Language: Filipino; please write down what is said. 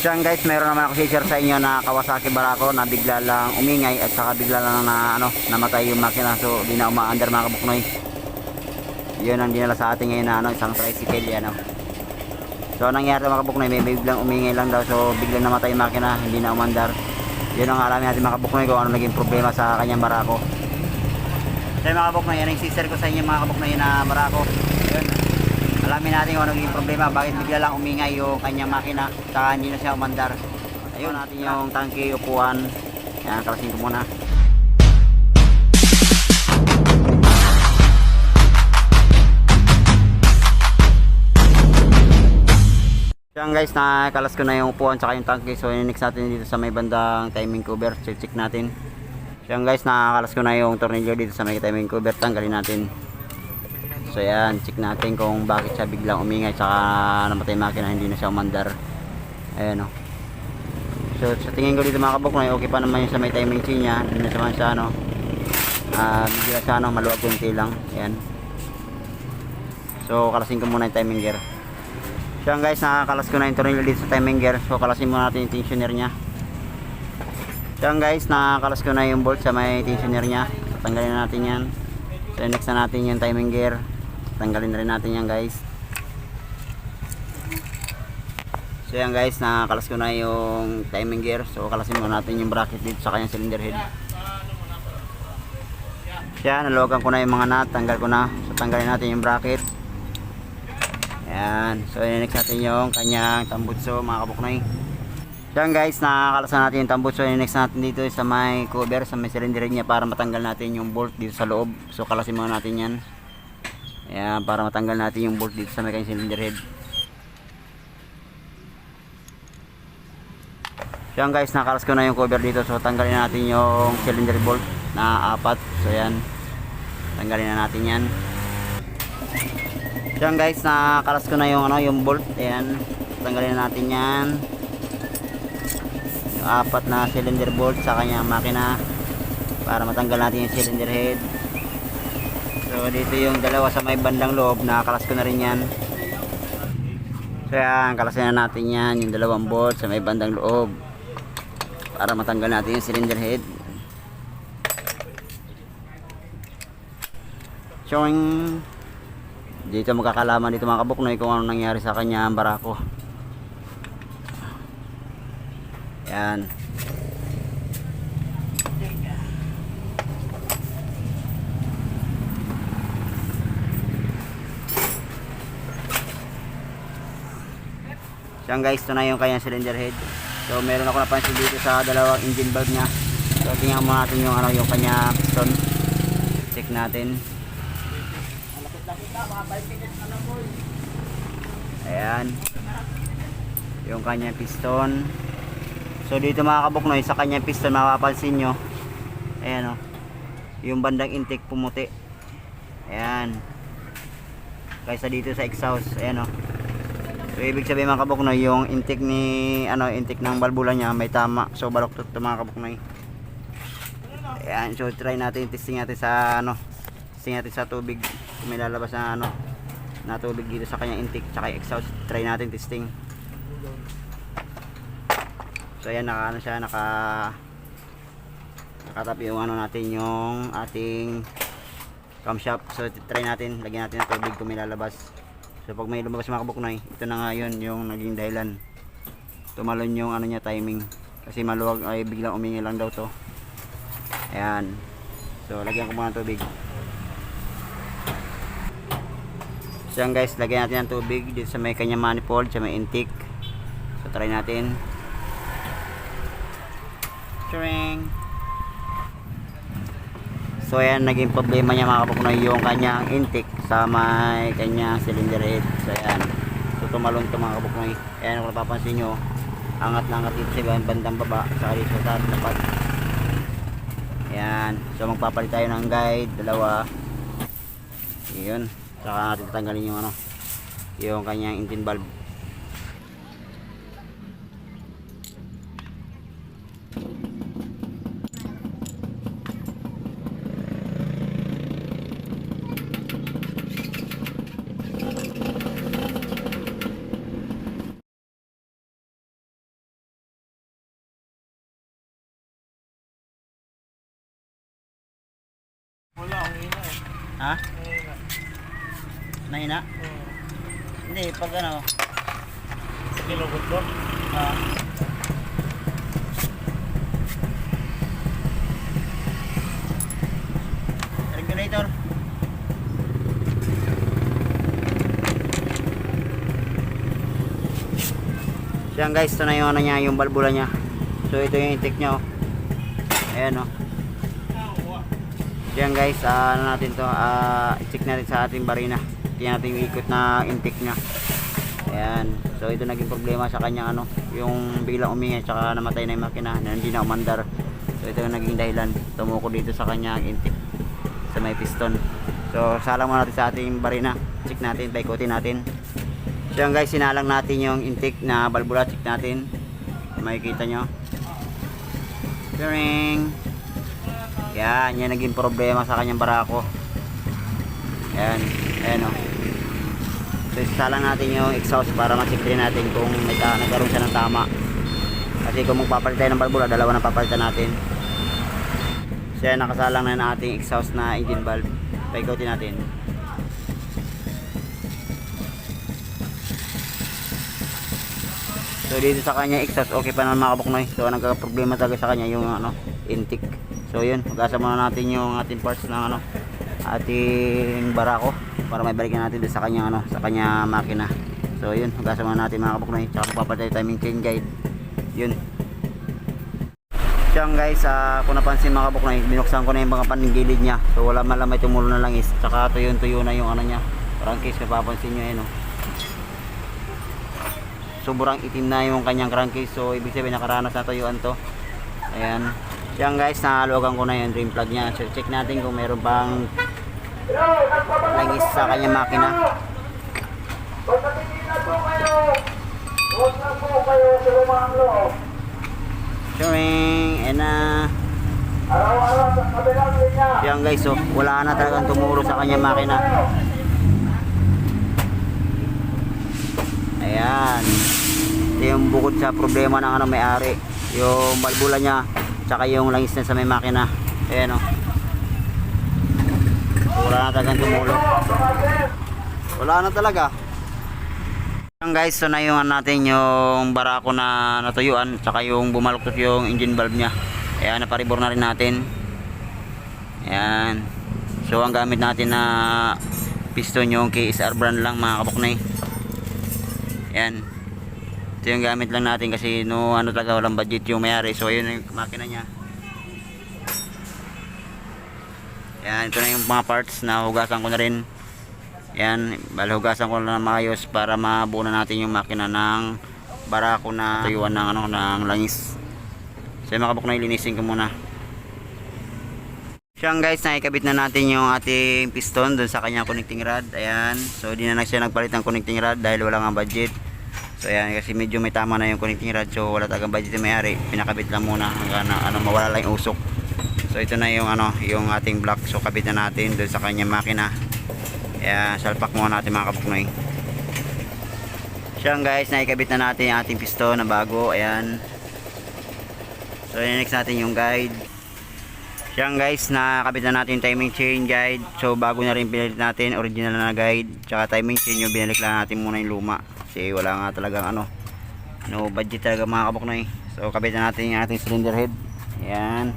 Diyan guys, mayroon naman ako share sa inyo na Kawasaki Barako na bigla lang umingay at saka bigla lang na ano, namatay yung makina so di na umaandar mga kabuknoy. Yun ang dinala sa atin ngayon na ano, isang tricycle yan. Oh. So nangyari mga kabuknoy, may biglang umingay lang daw so biglang namatay yung makina, hindi na umandar. Yun ang alamin natin mga kabuknoy kung ano naging problema sa kanyang Barako. So mga kabuknoy, yan ang sister ko sa inyo mga kabuknoy na Barako. Yun. Alamin natin kung ano naging problema, bakit bigla lang umingay yung kanyang makina, saka hindi na siya umandar. Ayun natin yung tangke, upuan. Yan, kalasin ko muna. Yan guys, nakakalas ko na yung upuan tsaka yung tangke. So, next natin dito sa may bandang timing cover. Check, check natin. Yan guys, nakakalas ko na yung tornilyo dito sa may timing cover. Tanggalin natin. So yan, check natin kung bakit siya biglang umingay tsaka namatay makina, hindi na siya umandar. Ayan o. So sa tingin ko dito mga kabok okay pa naman yung sa may timing chain niya. Hindi na naman siya ano. Ah, bigla siya ano, maluwag kunti lang. Ayan. So kalasin ko muna yung timing gear. So guys, nakakalas ko na yung tornilyo dito sa timing gear. So kalasin muna natin yung tensioner niya. So guys, nakakalas ko na yung bolt sa may tensioner niya. Tanggalin na natin yan. So next na natin yung timing gear. Tanggalin na rin natin yan guys. So yan guys, nakakalas ko na yung timing gear. So kalasin muna natin yung bracket dito sa kanyang cylinder head. Yan, naluwagan ko na yung mga nut. Tanggal ko na. So tanggalin natin yung bracket. Ayan. So next natin yung kanyang tambutso mga kabuknoy. Yan guys, nakakalasan natin yung tambutso. next natin dito sa may cover, sa may cylinder head niya para matanggal natin yung bolt dito sa loob. So kalasin muna natin yan. Ayan, para matanggal natin yung bolt dito sa may cylinder head. So yan guys, nakalas ko na yung cover dito. So tanggalin natin yung cylinder bolt na apat. So yan. Tanggalin na natin yan. So yan guys, nakalas ko na yung ano, yung bolt. Ayan. Tanggalin na natin yan. Yung apat na cylinder bolt sa kanyang makina para matanggal natin yung cylinder head. So dito yung dalawa sa may bandang loob, nakakalas ko na rin yan. So yan, kalasin na natin yan, yung dalawang bolt sa may bandang loob para matanggal natin yung cylinder head. Showing dito magkakalaman dito mga kabuknoy kung ano nangyari sa kanya ang barako. Yan. Yan guys, ito na yung kanyang cylinder head. So meron ako napansin dito sa dalawang engine valve niya. So tingnan mo natin yung ano yung kanya piston. Check natin. Ayan. Yung kanya piston. So dito mga kabuknoy sa kanya piston mapapansin nyo. Ayan o. Yung bandang intake pumuti. Ayan. Kaysa dito sa exhaust. Ayan o. So ibig sabihin mga kabuknoy, yung intake ni ano, intake ng balbula niya may tama. So baloktot to mga kabuknoy. Ayan, so try natin testing natin sa ano, testing natin sa tubig. Kung may lalabas na ano, na tubig dito sa kanyang intake tsaka exhaust. Try natin testing. So ayan, naka ano siya, naka nakatapi yung ano natin yung ating camshaft. So try natin, lagyan natin ng tubig kung may lalabas. So pag may lumabas mga kabuknoy, ito na nga yun yung naging dahilan. Tumalon yung ano niya timing. Kasi maluwag ay biglang umingi lang daw to. Ayan. So lagyan ko muna ng tubig. So yan guys, lagyan natin ng tubig dito sa may kanya manifold, sa may intake. So try natin. Chring. So ayan, naging problema niya mga kapuknoy yung kanyang intake sa may kanyang cylinder head. So ayan. So tumalon to mga kapuknoy. Ayan kung napapansin nyo, angat na angat dito sa bandang baba sa alis sa taas dapat. Ayan. So magpapalit tayo ng guide, dalawa. Yun. Saka natin tatanggalin yung ano, yung kanyang engine valve. Wala, ang eh. Ha? Ang ina. Nahina? Hmm. Hindi, pag ano, Kinugot ko. ah, regulator. Yan guys, ito na yung ano niya, yung balbula niya. So ito yung intake niya oh. Ayan oh. Yan guys, ah, ano natin to, ah, i-check natin sa ating barina. Tingnan natin yung ikot na intake niya. Ayan. So ito naging problema sa kanya ano, yung biglang umingi tsaka namatay na yung makina na hindi na umandar. So ito yung naging dahilan. Tumuko dito sa kanya ang intake sa may piston. So salang muna natin sa ating barina. Check natin, paikutin natin. So yan guys, sinalang natin yung intake na balbula. Check natin. Makikita nyo. Turing. Yan, yan naging problema sa kanyang barako. Yan, ayan o. So isasalang natin yung exhaust para din natin kung nagkaroon siya ng tama. Kasi kung magpapalit tayo ng balbula, dalawa na papalitan natin. So yan, nakasalang na ng ating exhaust na engine valve. Paikutin natin. So dito sa kanya exhaust, okay pa naman mga kabuknoy. So nagka-problema talaga sa kanya yung ano, intake. So yun, magasa muna natin yung ating parts ng ano, ating barako para may balikan natin sa kanya ano, sa kanya makina. So yun, magasa muna natin mga kabuknoy. Tsaka magpapatay timing chain guide. Yun. Siyang guys, ah, kung napansin mga kabuknoy, binuksan ko na yung mga panggilid niya. So wala man lang may tumulo na langis. Tsaka tuyo-tuyo na yung ano niya. Parang case, napapansin nyo yun. Oh sobrang itim na yung kanyang crankcase so ibig sabihin nakaranas na tuyuan to. Ayan. Yan guys nahalugan ko na yung drain plug nya so check natin kung meron bang langis sa kanyang makina. Showing. And na. Yan guys so wala na talagang tumuro sa kanyang makina. Ayan. Yung bukod sa problema ng ano may-ari. Yung balbula niya, tsaka yung langis na sa may makina. Ayan o. Wala na talagang tumulo. Wala na talaga. Ayan guys, so nayuhan natin yung barako na natuyuan, tsaka yung bumaluktot yung engine valve niya. Ayan, naparibor na rin natin. Ayan. So ang gamit natin na piston yung KSR brand lang mga kabuknay. Yan. Ito yung gamit lang natin kasi no ano talaga walang budget yung mayari. So ayun yung makina niya. Yan, ito na yung mga parts na hugasan ko na rin. Yan, bali hugasan ko na maayos para mabuo na natin yung makina ng barako na tuyuan ng ano ng langis. So yung makabuk na ilinisin ko muna. Siyang guys, nakikabit na natin yung ating piston dun sa kanyang connecting rod. Ayan. So, di na na siya nagpalit ng connecting rod dahil wala nga budget. So, ayan. Kasi medyo may tama na yung connecting rod. So, wala talagang budget yung may-ari. Pinakabit lang muna hanggang ano, mawala lang yung usok. So, ito na yung, ano, yung ating block. So, kabit na natin dun sa kanyang makina. Ayan. Salpak muna natin mga kapuknoy. Siyang guys, nakikabit na natin yung ating piston na bago. Ayan. So, next natin yung guide. Yan guys, nakakabit na natin yung timing chain guide. So bago na rin pinalit natin, original na guide. Tsaka timing chain yung binalik lang natin muna yung luma. Kasi wala nga talagang ano, no budget talaga mga kabuknoy. So kabit na natin yung ating cylinder head. Yan.